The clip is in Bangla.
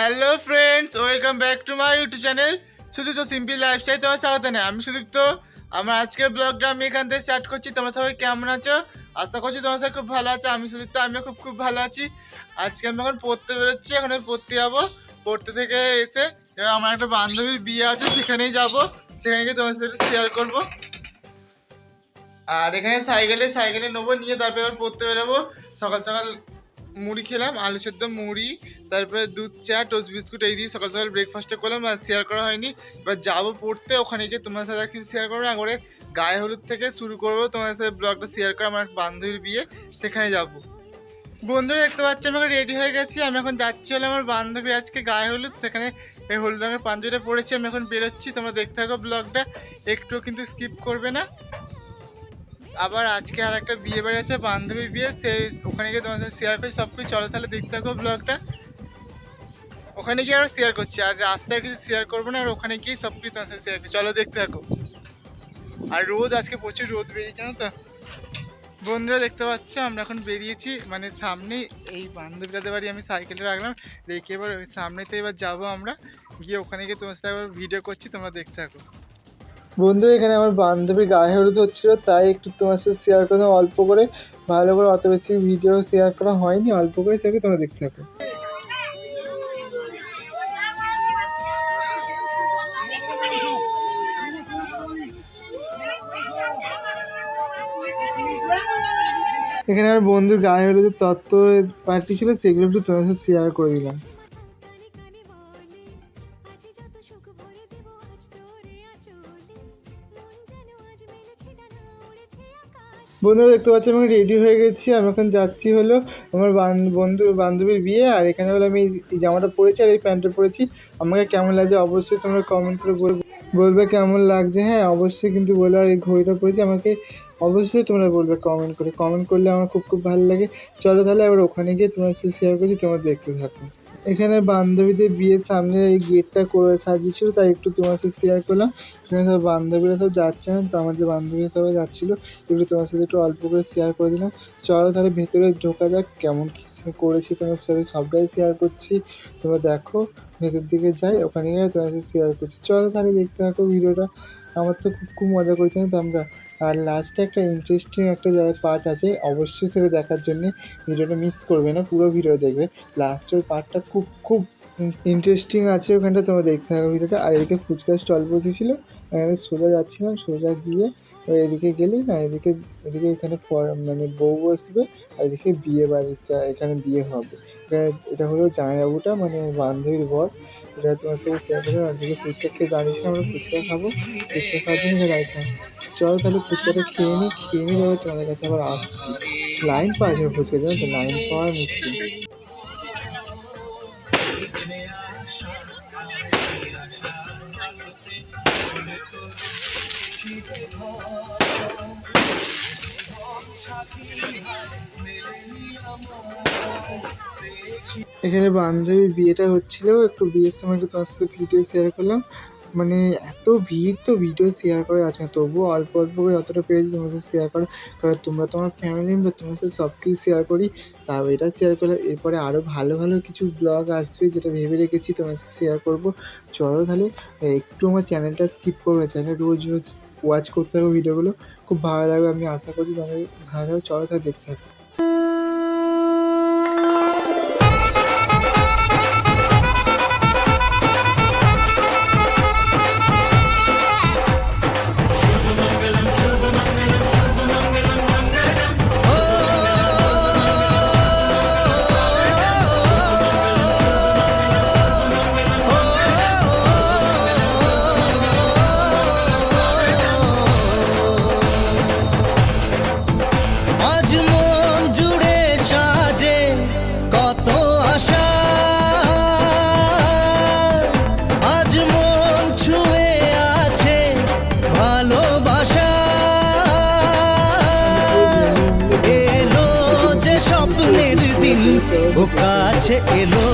Hello friends, welcome back to my YouTube channel Sudeep তো সিম্পল লাইফস্টাইল। তোমার স্বাগত নেই আমি সুদীপ তো আমার আজকের ব্লগটা আমি এখান থেকে স্টার্ট করছি। তোমরা সবাই কেমন আছো? আশা করছি তোমার সবাই খুব ভালো আছো। আমি সুদীপ তো আমিও খুব খুব ভালো আছি। আজকে আমি এখন পড়তে বেরোচ্ছি। এখন আমি পড়তে যাব। পড়তে থেকে এসে এবার আমার একটা বান্ধবীর বিয়ে আছে, সেখানেই যাব। সেখানে গিয়ে তোমার সাথে শেয়ার করব। আর এখানে সাইকেলে সাইকেলে নেব, নিয়ে তারপরে এবার পড়তে বেরোবো। সকাল সকাল মুড়ি খেলাম, আলু সেদ্ধ মুড়ি, তারপরে দুধ, চা, টোস্ট বিস্কুট এই দিয়ে সকাল সকাল ব্রেকফাস্টটা করলাম, আর শেয়ার করা হয়নি। এবার যাব পড়তে, ওখানে গিয়ে তোমার সাথে আর কিছু শেয়ার করব না করে গায়ে হলুদ থেকে শুরু করব তোমার সাথে ব্লগটা শেয়ার করা, আমার বান্ধবীর বিয়ে, সেখানে যাব। বন্ধুরা, দেখতে পাচ্ছি, আমি এখন রেডি হয়ে গেছি, আমি এখন যাচ্ছি হলো আমার বান্ধবী আজকে গায়ে হলুদ, সেখানে এই হলুদ রঙের পাঞ্জাবিটা পরেছি, আমি এখন বেরোচ্ছি, তোমরা দেখতে থাকো ব্লগটা একটুও কিন্তু স্কিপ করবে না। আবার আজকে আর একটা বিয়ে বাড়ি আছে, বান্ধবীর বিয়ে, সে ওখানে গিয়ে তোমার সাথে শেয়ার করি, সব কিছু। চলো তাহলে দেখতে থাকো ব্লগটা ওখানে গিয়ে আর শেয়ার করছি, আর রাস্তায় কিছু শেয়ার করব না, আর ওখানে গিয়ে সব কিছু তোমার সাথে শেয়ার করি। চলো দেখতে থাকো। আর রোদ, আজকে প্রচুর রোদ বেরিয়েছে না তো? বন্ধুরা, দেখতে পাচ্ছ, আমরা এখন বেরিয়েছি মানে সামনে এই বান্ধবীদের বাড়ি, আমি সাইকেলে রাখলাম, রেখে এবার সামনেতে এবার যাব আমরা। গিয়ে ওখানে গিয়ে তোমার সাথে আবার ভিডিও করছি, তোমরা দেখতে থাকো। বন্ধু, এখানে আমার বান্ধবী গায়ে হলুদ হচ্ছিল, তাই একটু তোমার সাথে শেয়ার করলাম অল্প করে, ভালো করে, অত বেশি ভিডিও শেয়ার করা হয়নি, অল্প করে সেটাকে তোমরা দেখতে থাকো। এখানে আমার বন্ধুর গায়ে হলুদের তত্ত্ব পার্টি ছিল, সেগুলো একটু তোমার সাথে শেয়ার করে দিলাম। বন্ধুরা দেখতে পাচ্ছি, আমি রেডি হয়ে গেছি। আমি এখন যাচ্ছি হলো আমার বান- বন্ধু, বান্ধবীর বিয়ে, আর এখানে হলো আমি এই জামাটা পরেছি আর এই প্যান্টটা পরেছি। আমাকে কেমন লাগছে অবশ্যই তোমরা কমেন্ট করে বলবে বলবে কেমন লাগছে। হ্যাঁ অবশ্যই কিন্তু বলে। আর এই ঘড়িটা পরেছি, আমাকে অবশ্যই তোমরা বলবে কমেন্ট করে। কমেন্ট করলে আমার খুব খুব ভালো লাগে। চলো তাহলে আবার ওখানে গিয়ে তোমার সাথে শেয়ার করছি, তোমরা দেখতে থাকো। এখানে বান্ধবীদের বিয়ের সামনে এই গেটটা করে সাজিয়েছিল, তাই একটু তোমার সাথে শেয়ার করলাম। এখানে সব বান্ধবীরা সব যাচ্ছে না, তো আমাদের বান্ধবীরা সবাই যাচ্ছিল। একটু তোমার সাথে একটু অল্প করে শেয়ার করে দিলাম। চলো তাহলে ভেতরে ঢোকা যাক, কেমন কী করেছি তোমার সাথে সবটাই শেয়ার করছি। তোমরা দেখো, ভেতর দিকে যাই, ওখানে গিয়ে তোমার সাথে শেয়ার করছি। চলো তাহলে দেখতে থাকো ভিডিওটা। আমার তো খুব খুব মজা করেছিলাম। তো আমরা, আর লাস্টে একটা ইন্টারেস্টিং একটা পার্ট আছে, অবশ্যই সেটা দেখার জন্যে ভিডিওটা মিস করবে না, পুরো ভিডিও দেখবে। লাস্টের পার্টটা খুব খুব ইন্টারেস্টিং আছে ওখানটা, তোমরা দেখতে থাকো ভিডিওটা। আর এদিকে ফুচকা স্টল বসেছিল আমি সোজা যাচ্ছিলাম, সোজা গিয়ে এবার এদিকে গেলি না, এদিকে এদিকে এখানে মানে বউ বসবে, আর এদিকে বিয়ে বাড়িটা, এখানে বিয়ে হবে। এটা হলো জামাইবাবুটা মানে বান্ধবীর বস এটা তোমার সাথে শেয়ার করব, আর এদিকে ফুচকা খেয়ে দাঁড়িয়েছি আমরা ফুচকা খাব, ফুচকা খাওয়ার জন্য দাঁড়িয়েছিলাম চলো তাহলে ফুচকাটা খেয়ে নিই খেয়ে এবার তোমাদের কাছে আবার আসছি। লাইন পাওয়া যাবে ফুচকা জানো তো লাইন পাওয়া মুশকিল এখানে বান্ধবীর বিয়েটা হচ্ছিল একটু বিয়ের সময় একটু তোমার সাথে ভিডিও শেয়ার করলাম। মানে এত ভিড় তো ভিডিও শেয়ার করে আছে না তবুও অল্প অল্প করে যতটা পেরেছি তোমার সাথে শেয়ার করো। কারণ তোমরা তোমার ফ্যামিলি মেম্বার তোমার সাথে সব কিছু শেয়ার করি। তাও এটা শেয়ার করলে এরপরে আরও ভালো ভালো কিছু ব্লগ আসবে যেটা ভেবে রেখেছি তোমার সাথে শেয়ার করব। চলো তাহলে, একটু আমার চ্যানেলটা স্কিপ করবে। চ্যানেল রোজ রোজ ওয়াচ করতে থাকো ভিডিওগুলো খুব ভালো লাগবে, আমি আশা করছি তোমাদের ভালো চলো তাহলে দেখতে থাকো। দিন ও কাছে এলো।